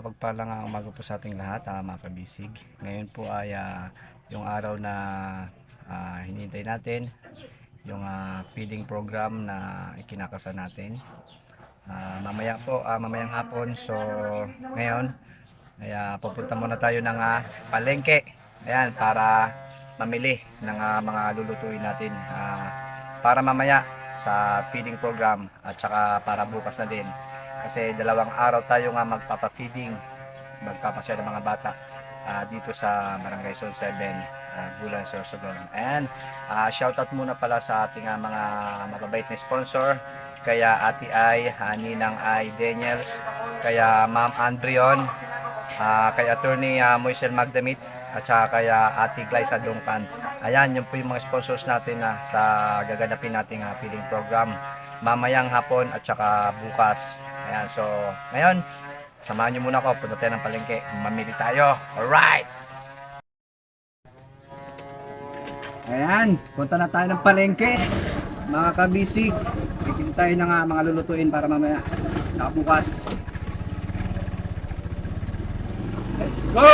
mapagpalang ang umaga po sa ating lahat, ah, mga kabisig. Ngayon po ay ah, yung araw na ah, hinihintay natin, yung ah, feeding program na ikinakasa natin. Ah, mamaya po, ah, mamayang hapon. So, ngayon, ay ah, pupunta muna tayo ng ah, palengke. Ayan, para mamili ng ah, mga lulutuin natin. Ah, para mamaya sa feeding program at saka para bukas na din. Kasi dalawang araw tayo nga magpapa-feeding, magpapasaya ng mga bata ah, dito sa Barangay Zone 7, uh, Bulan, Sorsogon. And ah, shoutout muna pala sa ating ah, mga mababait na sponsor, kaya Ate Ay, uh, Ninang Ay Daniels, kaya Ma'am Andrion, ah, kay Attorney uh, Moisel Magdamit, at saka kaya Ate Glyza Dungkan. Ayan, yun po yung mga sponsors natin na sa gaganapin nating uh, feeding program mamayang hapon at saka bukas. Ayan, so ngayon, samahan nyo muna ako, punta tayo ng palengke, mamili tayo. Alright! Ayan, punta na tayo ng palengke. Mga kabisig, bibili tayo ng ah, mga lulutuin para mamaya. Nakabukas. Let's go!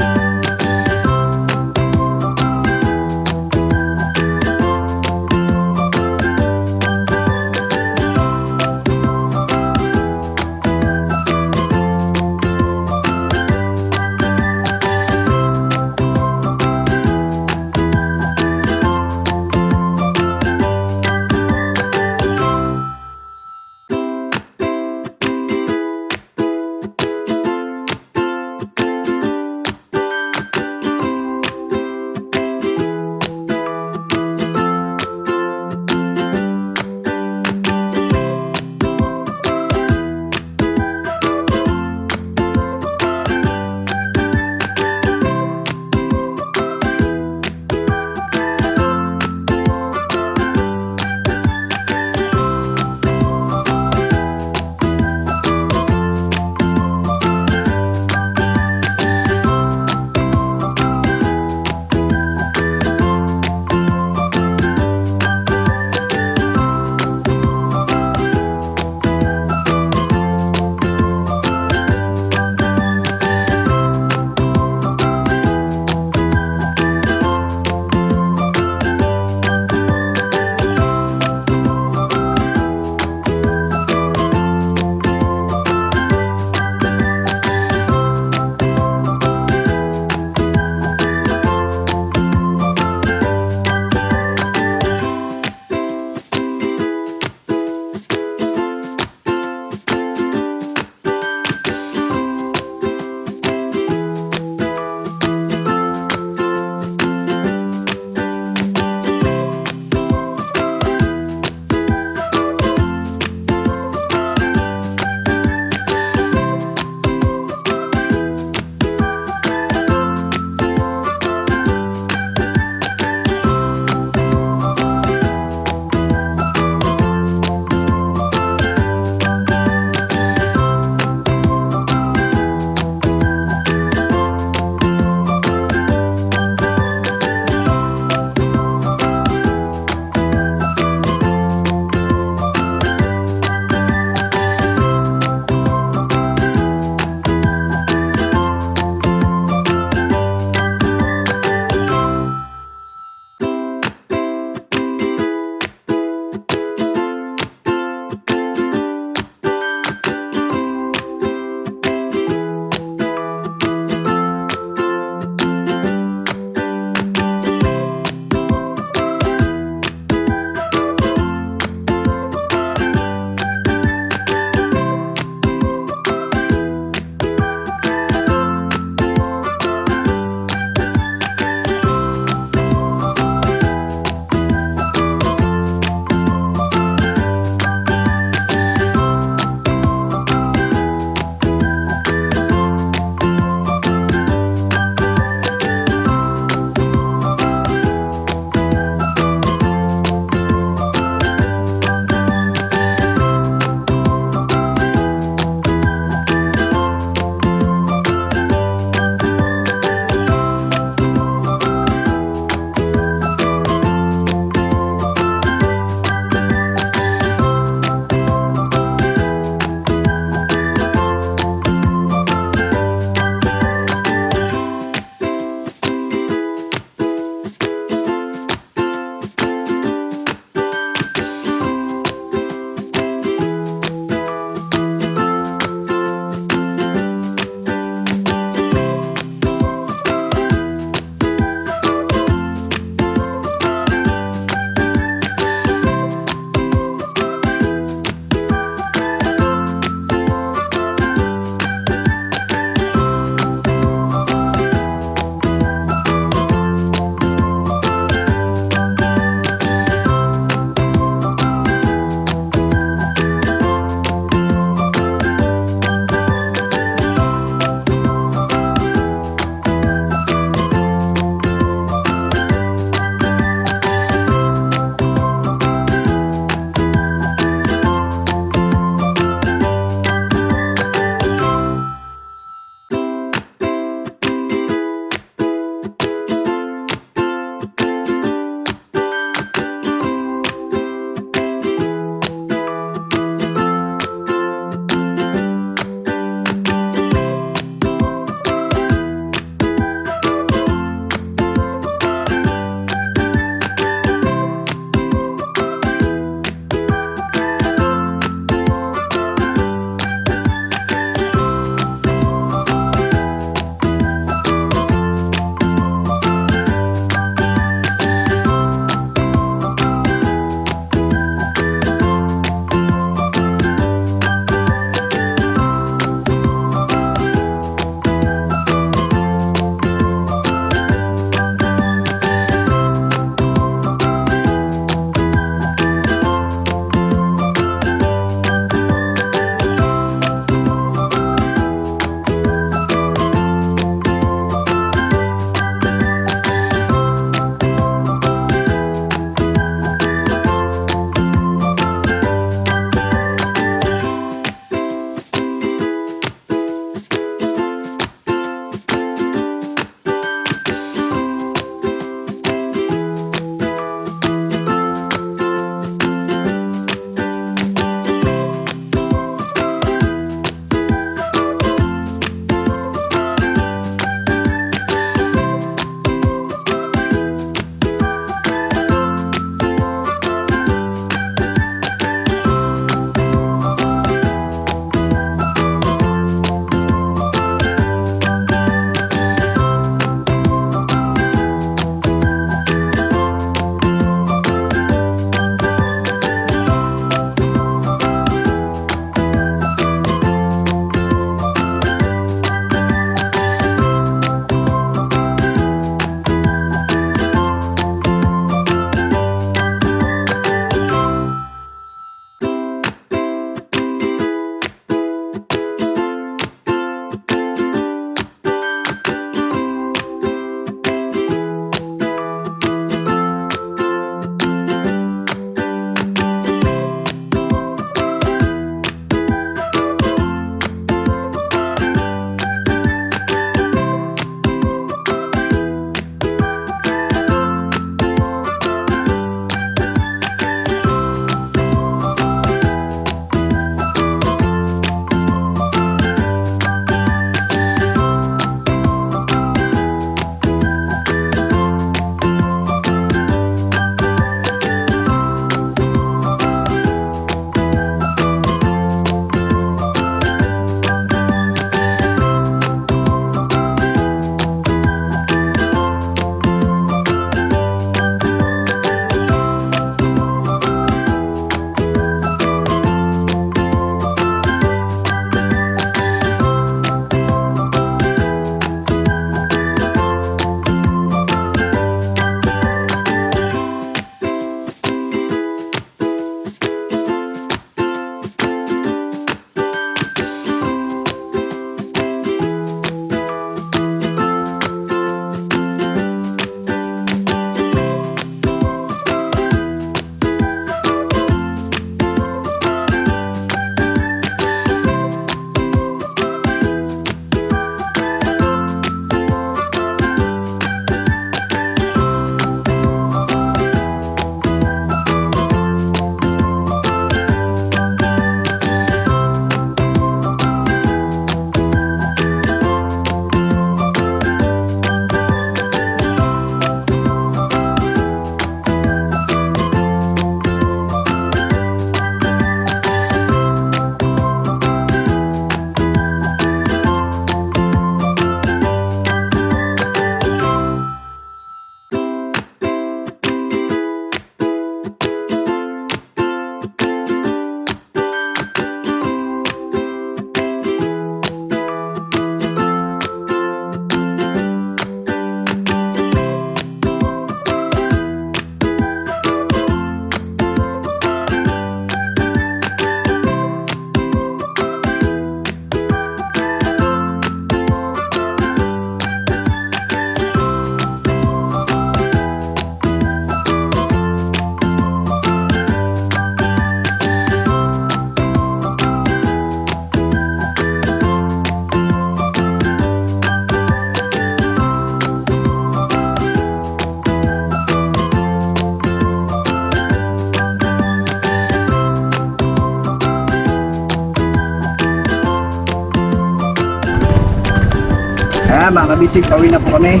Kabisig, pauwi na po kami.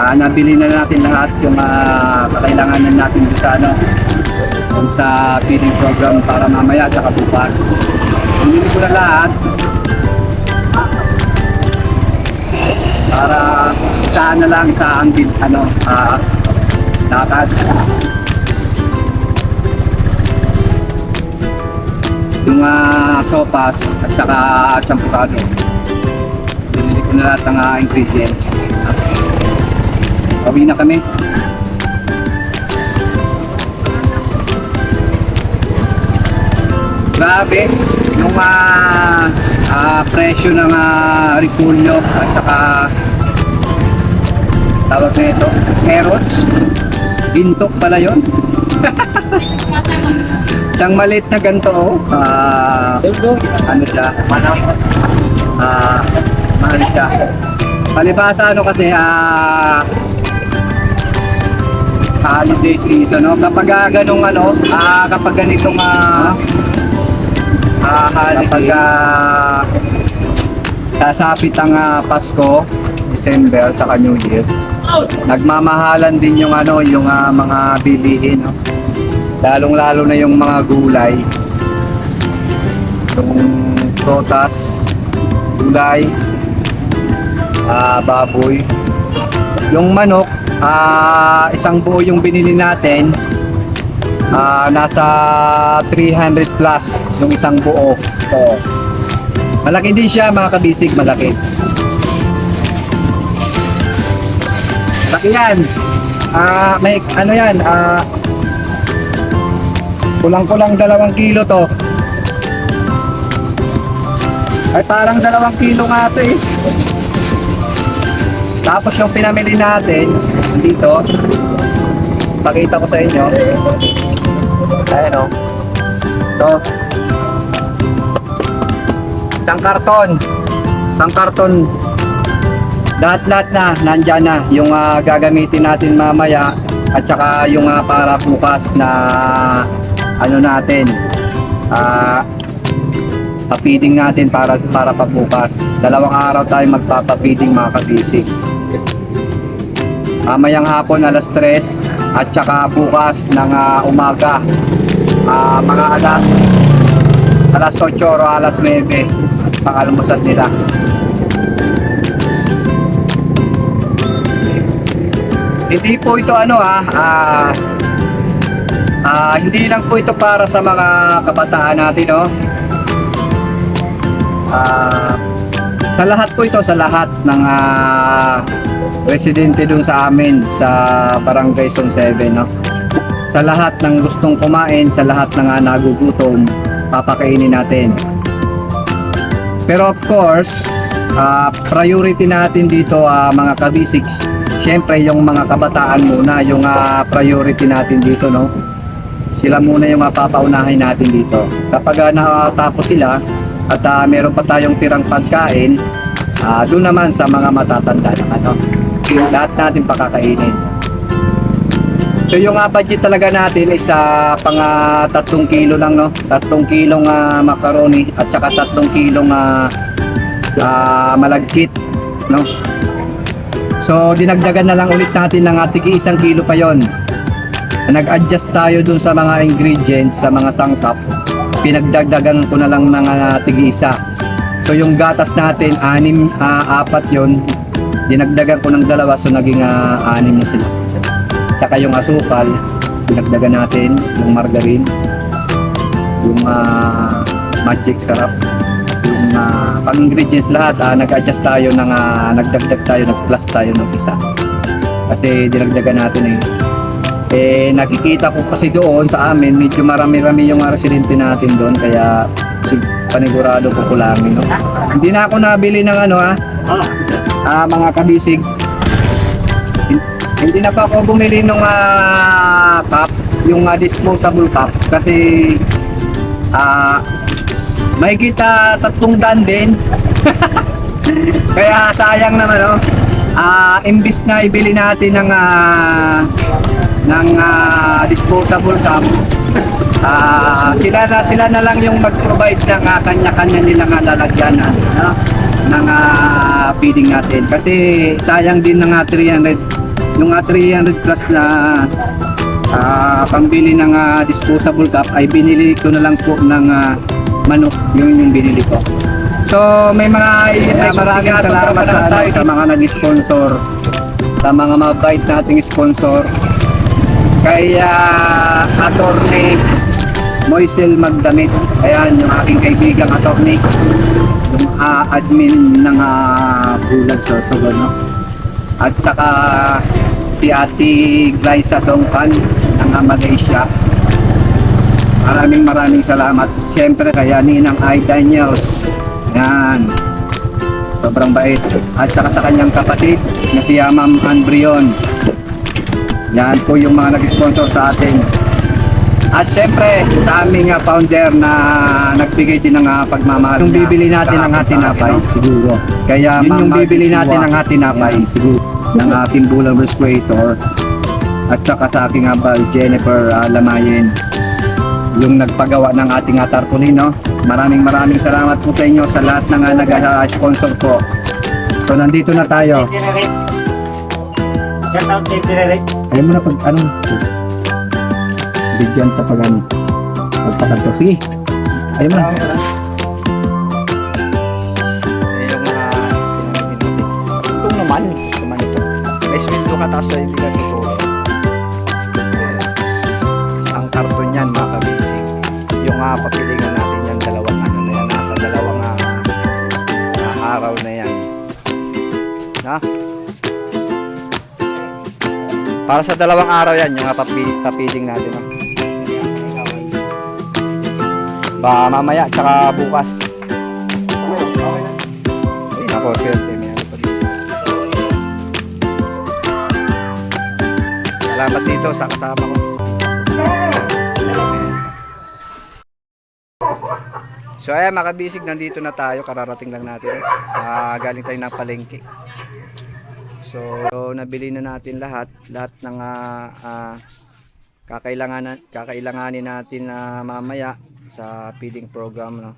Ah, nabili na natin lahat yung ah, kakailanganan natin sa ano, doon sa feeding program para mamaya at saka bukas. Binili ko na lahat para saan na lang sa ang bin- ano, ah, lakad. Yung ah, sopas at saka champurado. Ko na lahat ng ah, ingredients. Pauwi na kami. Grabe, yung ah, ah, presyo ng uh, repulyo at saka tawag na ito, carrots. Bintok pala yon. Isang maliit na ganito, oh. Ah, ano siya? Ah, mahal siya. Palibasa ano kasi, ah, holiday season, no? Kapag ah, ganong ano, ah, kapag ganitong ah, ah, holiday, kapag ah, sasapit ang ah, Pasko, December, tsaka New Year, nagmamahalan din yung ano, yung ah, mga bilihin, no? Lalong-lalo na yung mga gulay. Yung protas, gulay, ah, baboy. Yung manok, ah, isang buo yung binili natin. Ah, nasa 300 plus yung isang buo. Ito. Malaki din siya mga kabisig, malaki. Laki yan. Ah, may ano yan, ah, kulang-kulang dalawang kilo to. Ay parang dalawang kilo nga ito eh. Tapos yung pinamili natin dito, pakita ko sa inyo. Ayan o. Ito. Isang karton. Isang karton. Lahat-lahat na, nandyan na. Yung ah, gagamitin natin mamaya at saka yung ah, para bukas na ano natin. Ah, papiding natin para para pabukas. Dalawang araw tayo magpapapiding mga kabisig. Mamayang hapon alas 3 at saka bukas ng ah, umaga ah, mga alas alas 8 o alas 9 pang almusal nila. Hindi po ito ano ah, ah, ah, hindi lang po ito para sa mga kabataan natin no. Ah, sa lahat po ito, sa lahat ng ah, residente dun sa amin sa Barangay Zone 7, no? Sa lahat ng gustong kumain, sa lahat ng ah, nagugutom, papakainin natin. Pero of course, ah, priority natin dito ah, mga kabisig, syempre yung mga kabataan muna, yung ah, priority natin dito, no? Sila muna yung mapapaunahin natin dito. Kapag ah, nakatapos sila, at ah, meron pa tayong tirang pagkain, ah, doon naman sa mga matatanda ng ano, lahat natin pakakainin. So yung ah, budget talaga natin is sa pang ah, tatlong kilo lang no, tatlong kilong ah, macaroni at saka tatlong kilong ah, ah, malagkit no. So dinagdagan na lang ulit natin ng uh, tigi isang kilo pa yon. Nag-adjust tayo dun sa mga ingredients, sa mga sangkap. Pinagdagdagan ko na lang ng uh, tigi isa. So yung gatas natin, anim, ah, apat yon Dinagdagan ko ng dalawa, so naging ah, anim na sila. Tsaka yung asukal, dinagdagan natin, yung margarine, yung ah, magic sarap, yung ah, pang-ingredients lahat, ah, nag-adjust tayo ng, ah, nagdagdag tayo, nag-plus tayo ng isa. Kasi dinagdagan natin eh. Eh, nakikita ko kasi doon sa amin, medyo marami-rami yung mga residente natin doon, kaya panigurado ko kulangin. No? Hindi na ako nabili ng ano ah, ah, mga kabisig. Hin- Hindi na pa ako bumili ng ah, cup, yung ah, disposable cup, kasi ah, may kita tatlong dan din. Kaya sayang naman no. Ah, imbis na ibili natin ng ah, ng ah, disposable cup. Ah, sila na sila na lang yung mag-provide ng ah, kanya-kanya nilang ah, lalagyanan, no? Ng feeding natin. Kasi sayang din ng ah, 300, yung ah, 300 plus na ah, pambili ng ah, disposable cup ay binili ko na lang po ng ah, manok, yun yung binili ko. So may mga uh, maraming salamat sa, ano, sa mga nag-sponsor, sa mga mabait nating sponsor. Kay uh, Attorney Moisel Magdamit, ayan yung aking kaibigang attorney, ah, admin ng uh, Bulag Sorsogon, no? At saka si Ate Glyza Dongkan ng ah, Malaysia. Maraming maraming salamat. Siyempre kaya Ninang I. Daniels. Yan. Sobrang bait. At saka sa kanyang kapatid na si Ma'am Anbrion. Yan po yung mga nag-sponsor sa atin. At siyempre, sa aming ah, founder na nagbigay din ng ah, pagmamahal. Yung bibili natin ng hatinapay, siguro. Kaya yun yung bibili natin ng hatinapay, siguro. Ng ating Bulang Rescuator. At saka sa aking abal, Jennifer ah, Lamayen yung nagpagawa ng ating uh, tarpaulin, no? Maraming maraming salamat po sa inyo sa lahat ng uh, nag-sponsor po. So nandito na tayo. Shout out kay Tirerek. Ayaw mo na pag ano? Bigyan ta pag ano? Pagpakanto. Sige. Ayaw mo na. Itong naman, naman ito. May sweldo ka taas sa hindi ka ito. Ang karton yan, mga kabisig. Yung uh, papilingan natin yan, dalawang ano na yan, nasa dalawang ah, ah, araw na yan. Na? Para sa dalawang araw yan, yung uh, papi, papiling natin. No? Ba mamaya, tsaka bukas. Ay, nako, swerte. May ano pa. Salamat dito sa kasama ko. So ayan mga kabisig, nandito na tayo, kararating lang natin. Ah, galing tayo ng palengke. So, nabili na natin lahat, lahat ng ah, ah, kakailangan kakailanganin natin na mamaya sa feeding program no.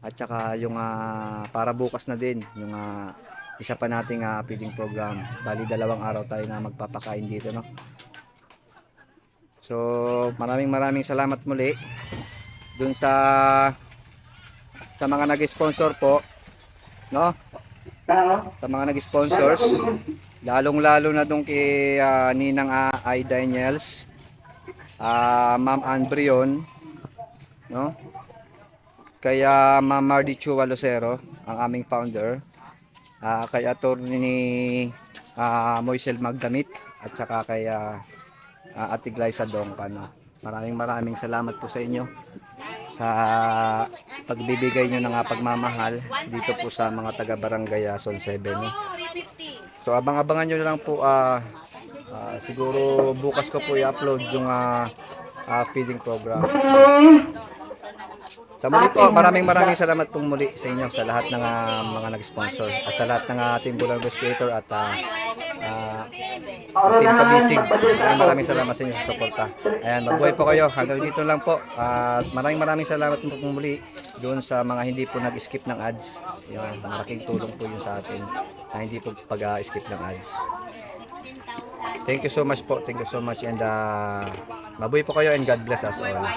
At saka yung ah, para bukas na din yung ah, isa pa nating ah, feeding program. Bali dalawang araw tayo na magpapakain dito no. So, maraming maraming salamat muli dun sa sa mga nag-sponsor po, no? Sa mga nag-sponsors, lalong-lalo na dong kay ah, Ninang uh, I. Daniels, ah, Ma'am Ann Brion, no? Kaya Ma'am Mardy Chua Lucero, ang aming founder, ah, kay attorney ni ah, Moisel Magdamit, at saka kay ah, ah, Ate Glyza Dongpan. No? Maraming maraming salamat po sa inyo sa pagbibigay nyo ng ah, pagmamahal dito po sa mga taga Barangay Son 7. No? So abang-abangan nyo lang po ah, ah, siguro bukas ko po i-upload yung ah, ah, feeding program. Sa muli po, maraming maraming salamat pong muli sa inyo sa lahat ng ah, mga nag-sponsor at sa lahat ng uh, Team Bulang Creator at ah, ah, Team Kabisig. Maraming maraming salamat sa inyo sa suporta. Ayan, mabuhay po kayo. Hanggang dito lang po. At maraming maraming salamat po muli doon sa mga hindi po nag-skip ng ads. Yan, malaking tulong po yun sa atin na hindi po pag-skip ng ads. Thank you so much po. Thank you so much and uh, mabuhay po kayo and God bless us all.